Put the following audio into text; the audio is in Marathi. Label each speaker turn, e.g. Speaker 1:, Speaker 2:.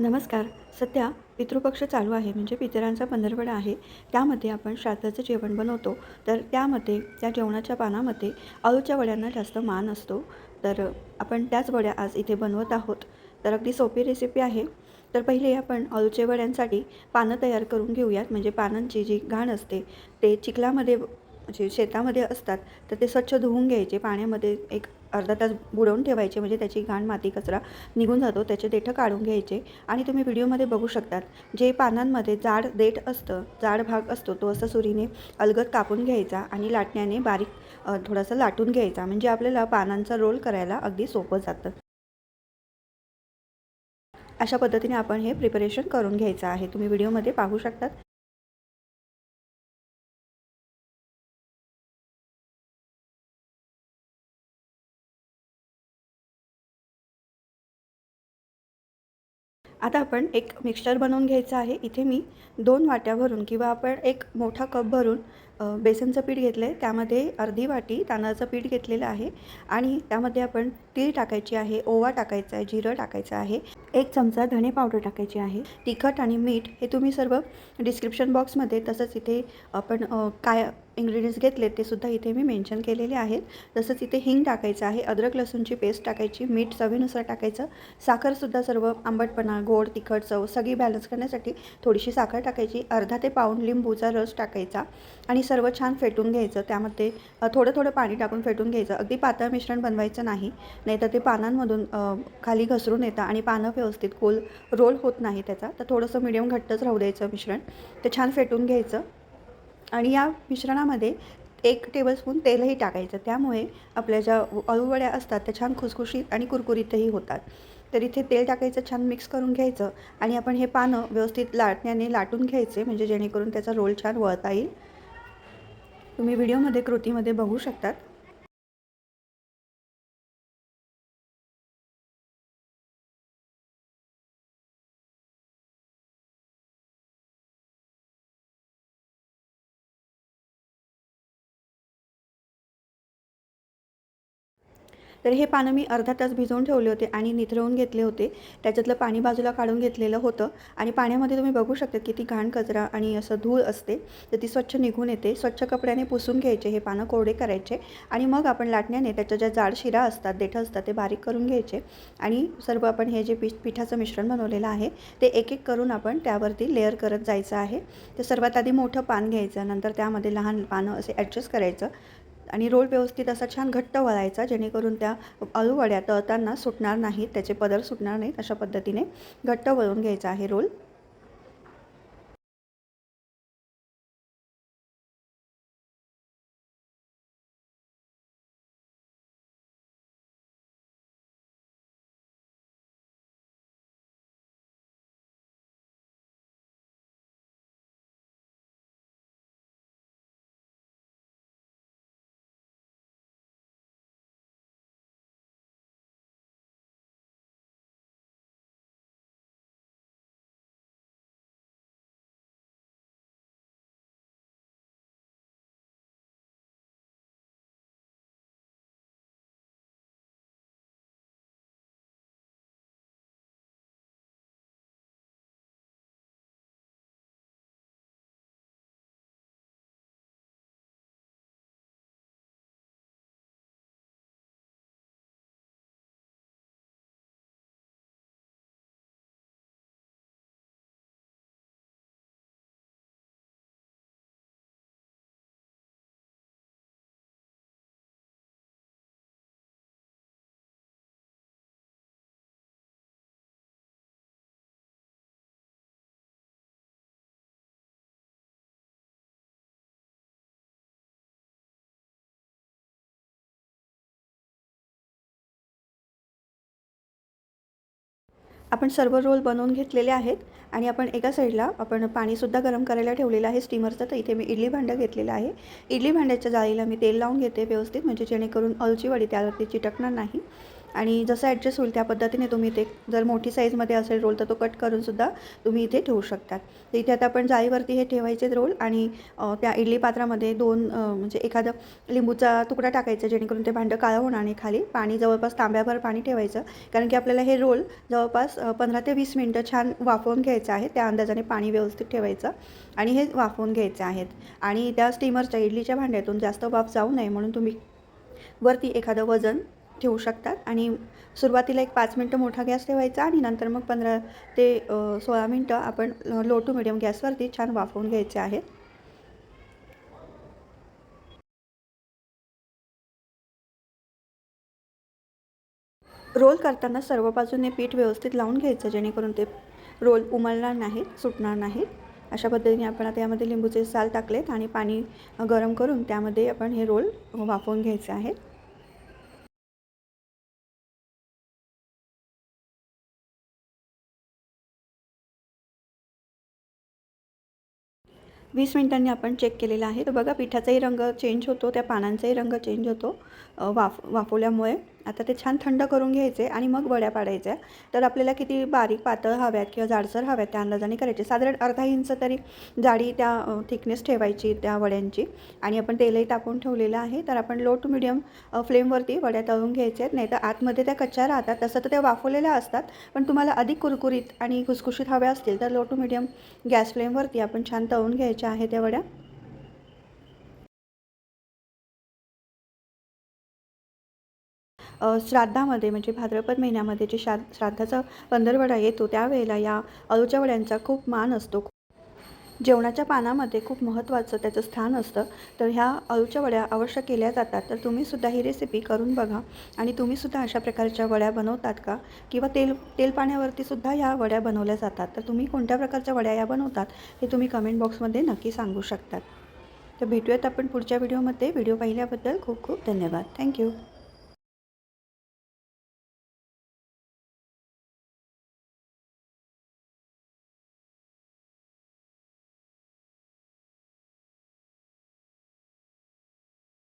Speaker 1: नमस्कार. सध्या पितृपक्ष चालू आहे म्हणजे पितरांचा पंधरवडा आहे. त्यामध्ये आपण श्राद्धाचं जेवण बनवतो. तर त्यामध्ये त्या जेवणाच्या पानामध्ये अळूच्या वड्यांना जास्त मान असतो. तर आपण त्याच वड्या आज इथे बनवत आहोत. तर अगदी सोपी रेसिपी आहे. तर पहिले आपण अळूचे वड्यांसाठी पानं तयार करून घेऊयात. म्हणजे पानांची जी घाण असते ते चिखलामध्ये म्हणजे शेतामध्ये असतात तर ते स्वच्छ धुवून घ्यायचे. पाण्यामध्ये एक अर्धा तास बुडवून ठेवायचे म्हणजे त्याची घाण माती कचरा निघून जातो त्याचे देठं काढून घ्यायचे आणि तुम्ही व्हिडिओमध्ये बघू शकतात. जे पानांमध्ये जाड देठ असतं जाड भाग असतो तो असं सुरीने अलगद कापून घ्यायचा आणि लाटण्याने बारीक थोडासा लाटून घ्यायचा. म्हणजे आपल्याला पानांचा रोल करायला अगदी सोपं जातं. अशा पद्धतीने आपण हे प्रिपरेशन करून घ्यायचं आहे. तुम्ही व्हिडिओमध्ये पाहू शकतात. आता आपण एक मिक्सचर बनवून घ्यायचं आहे. इथे मी दोन वाट्या भरून किंवा आपण एक मोठा कप भरून बेसनचं पीठ घेतलं आहे त्यामध्ये अर्धी वाटी तांदळाचं पीठ घेतलेलं आहे आणि त्यामध्ये आपण तीळ टाकायची आहे ओवा टाकायचा आहे जिरं टाकायचं आहे एक चमचा धणे पावडर टाकायची आहे. तिखट आणि मीठ हे तुम्ही सर्व डिस्क्रिप्शन बॉक्समध्ये तसंच इथे आपण काय इंग्रेडियंट्स घेतले ते सुद्धा इथे मी मेन्शन केलेले आहेत. तसंच इथे हिंग टाकायचं आहे अद्रक लसूणची पेस्ट टाकायची मीठ चवीनुसार टाकायचं. साखरसुद्धा सर्व आंबटपणा गोड तिखट चव सगळी बॅलन्स करण्यासाठी थोडीशी साखर टाकायची. अर्धा ते पाऊण लिंबूचा रस टाकायचा आणि सर्व छान फेटून घ्यायचं. त्यामध्ये थोडं थोडं पाणी टाकून फेटून घ्यायचं. अगदी पातळ मिश्रण बनवायचं नाही नाहीतर ते पानांमधून खाली घसरून येतं आणि पानं व्यवस्थित गोल रोल होत नाही त्याचा. तर थोडंसं मिडियम घट्टच राहू द्यायचं मिश्रण. ते छान फेटून घ्यायचं. आणि या मिश्रणामध्ये एक टेबलस्पून तेलही टाकायचं. त्यामुळे आपल्या ज्या अळूवड्या असतात त्या छान खुसखुशीत आणि कुरकुरीतही होतात. तर इथे तेल टाकायचं छान मिक्स करून घ्यायचं आणि आपण हे पानं व्यवस्थित लाटण्याने लाटून घ्यायचे म्हणजे जेणेकरून त्याचा रोल छान वळता येईल. तुम्ही व्हिडिओमध्ये कृतीमध्ये बघू शकतात. तर हे पानं मी अर्धा तास भिजवून ठेवले होते आणि निथरवून घेतले होते. त्याच्यातलं पाणी बाजूला काढून घेतलेलं होतं. आणि पाण्यामध्ये तुम्ही बघू शकता की ती घाण कचरा आणि असं धूळ असते. तर ती स्वच्छ निघून येते. स्वच्छ कपड्याने पुसून घ्यायचे हे पानं कोरडे करायचे. आणि मग आपण लाटण्याने त्याच्या ज्या जाड शिरा असतात देठं असतात ते बारीक करून घ्यायचे. आणि सर्व आपण हे जे पीठ पिठाचं मिश्रण बनवलेलं आहे ते एक एक करून आपण त्यावरती लेअर करत जायचं आहे. तर सर्वात आधी मोठं पान घ्यायचं. नंतर त्यामध्ये लहान पानं असे ॲडजस्ट करायचं. आणि रोल व्यवस्थित असा छान घट्ट वळायचा जेणेकरून त्या आलूवड्या तळताना सुटणार नाहीत त्याचे पदर सुटणार नाहीत अशा पद्धतीने घट्ट वळून घ्यायचा आहे रोल. आपण सर्व रोल बनवून घेतलेले आहेत आणि आपण एका साईडला आपण पाणीसुद्धा गरम करायला ठेवलेलं आहे स्टीमरचं. तर इथे मी इडली भांडं घेतलेलं आहे. इडली भांड्याच्या जाळीला मी तेल लावून घेते व्यवस्थित म्हणजे जेणेकरून अळची वडी त्यावरती चिटकणार नाही. आणि जसं ॲडजस्ट होईल त्या पद्धतीने तुम्ही ते जर मोठी साईजमध्ये असेल रोल तर तो कट करूनसुद्धा तुम्ही इथे ठेवू शकतात. तर इथे आता आपण जाळीवरती हे ठेवायचे रोल आणि त्या इडली पात्रामध्ये दोन म्हणजे एखादं लिंबूचा तुकडा टाकायचा जेणेकरून ते भांडं काळं होणार आणि खाली. पाणी जवळपास तांब्याभर पाणी ठेवायचं कारण की आपल्याला हे रोल जवळपास पंधरा ते वीस मिनटं छान वाफवून घ्यायचं आहे. त्या अंदाजाने पाणी व्यवस्थित ठेवायचं आणि हे वाफवून घ्यायचे आहेत. आणि त्या स्टीमरच्या इडलीच्या भांड्यातून जास्त वाफ जाऊ नये म्हणून तुम्ही वरती एखादं वजन ठेवू शकतात. आणि सुरुवातीला एक पाच मिनटं मोठा गॅस ठेवायचा आणि नंतर मग पंधरा ते सोळा मिनटं आपण लो टू मिडियम गॅसवरती छान वाफवून घ्यायचे आहेत रोल करताना सर्व बाजूने पीठ व्यवस्थित लावून घ्यायचं जेणेकरून ते रोल उमलणार नाहीत सुटणार नाहीत. अशा पद्धतीने आपण आता यामध्ये लिंबूचे साल टाकलेत आणि पाणी गरम करून त्यामध्ये आपण हे रोल वाफवून घ्यायचे आहेत वीस मिनिटांनी आपण चेक केलेला आहे. तर बघा पिठाचाही रंग चेंज होतो त्या पानांचाही रंग चेंज होतो वाफ वाफवल्यामुळे. आता ते छान थंड करून घ्यायचे आणि मग वड्या पाडायच्या. तर आपल्याला किती बारीक पातळ हव्यात किंवा जाडसर हव्यात त्या अंदाजाने करायचे. साधारण अर्धा इंच तरी जाडी त्या थिकनेस ठेवायची त्या वड्यांची. आणि आपण तेलही टाकून ठेवलेलं आहे. तर आपण लो टू मिडियम फ्लेमवरती वड्या तळून घ्यायच्या आहेत. नाही तर आतमध्ये त्या कच्च्या राहतात. तसं तर त्या वाफवलेल्या असतात. पण तुम्हाला अधिक कुरकुरीत आणि खुसखुशीत हव्या असतील तर लो टू मिडियम गॅस फ्लेमवरती आपण छान तळून घ्यायच्या आहे त्या वड्या. श्राद्धामध्ये म्हणजे भाद्रपद महिन्यामध्ये जे श्रा श्राद्धाचा पंधरवडा येतो त्यावेळेला या अळूच्या वड्यांचा खूप मान असतो. जेवणाच्या पानामध्ये खूप महत्त्वाचं त्याचं स्थान असतं. तर ह्या अळूच्या वड्या अवश्य केल्या जातात. तर तुम्हीसुद्धा ही रेसिपी करून बघा. आणि तुम्हीसुद्धा अशा प्रकारच्या वड्या बनवतात का? किंवा तेल तेल पाण्यावरतीसुद्धा ह्या वड्या बनवल्या जातात. तर तुम्ही कोणत्या प्रकारच्या वड्या या बनवतात हे तुम्ही कमेंट बॉक्समध्ये नक्की सांगू शकतात. तर भेटूयात आपण पुढच्या व्हिडिओमध्ये व्हिडिओ पाहिल्याबद्दल खूप खूप धन्यवाद. थँक्यू